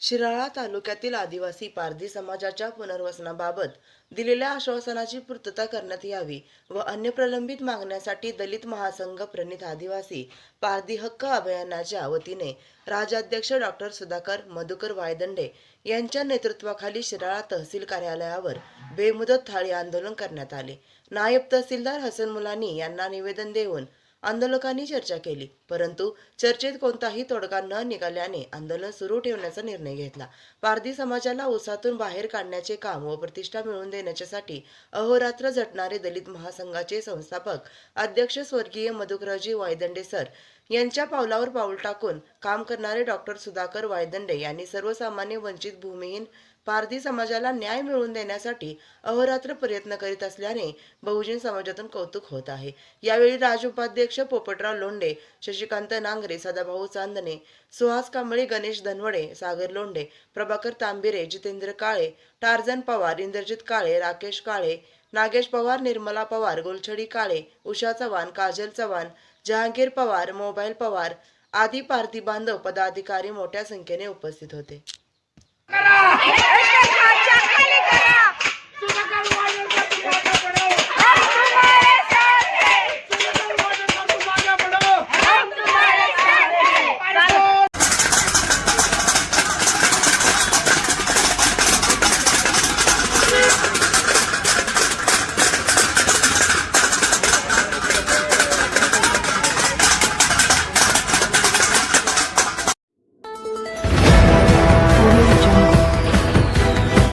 शिराळा तालुक्यातील आदिवासी पारधी समाजाच्या पुनर्वसनाबाबत दिलेल्या आश्वासनाची पूर्तता करण्यात यावी व अन्य प्रलंबित मागण्यासाठी दलित महासंघ प्रणित आदिवासी पारधी हक्क अभियानाच्या वतीने राजाध्यक्ष डॉक्टर सुधाकर मधुकर वायदंडे यांच्या नेतृत्वाखाली शिराळा तहसील कार्यालयावर बेमुदत थाळी आंदोलन करण्यात आले. नायब तहसीलदार हसन मुलानी यांना निवेदन देऊन आंदोलकांनी चर्चा केली. परंतु चर्चेत कोणताही तोडगा न निघाल्याने आंदोलन सुरू ठेवण्याचा निर्णय घेतला. पारधी समाजाला ऊसातून बाहेर काढण्याचे काम व प्रतिष्ठा मिळवून देण्याच्यासाठी अहोरात्र झटणारे दलित महासंघाचे संस्थापक अध्यक्ष स्वर्गीय मधुकरजी वायदंडे सर यांच्या पावलावर पाऊल टाकून काम करणारे डॉक्टर सुधाकर वायदंडे यांनी सर्वसामान्य वंचित भूमिहीन पारधी समाजाला न्याय मिळवून देण्यासाठी अहोरात्र प्रयत्न करीत असल्याने बहुजन समाजातून कौतुक होत आहे. यावेळी राज उपाध्यक्ष पोपटराव लोंढे शशिकांत नांगरे सदाभाऊ चांदणे सुहास कांबळे गणेश धनवडे सागर लोंढे प्रभाकर तांबिरे जितेंद्र काळे टार्जन पवार इंद्रजित काळे राकेश काळे नागेश पवार निर्मला पवार गोलछडी काळे उषा चव्हाण काजल चव्हाण जहांगीर पवार मोबाईल पवार आदी पार्थी बांधव पदाधिकारी मोठ्या संख्येने उपस्थित होते. करा.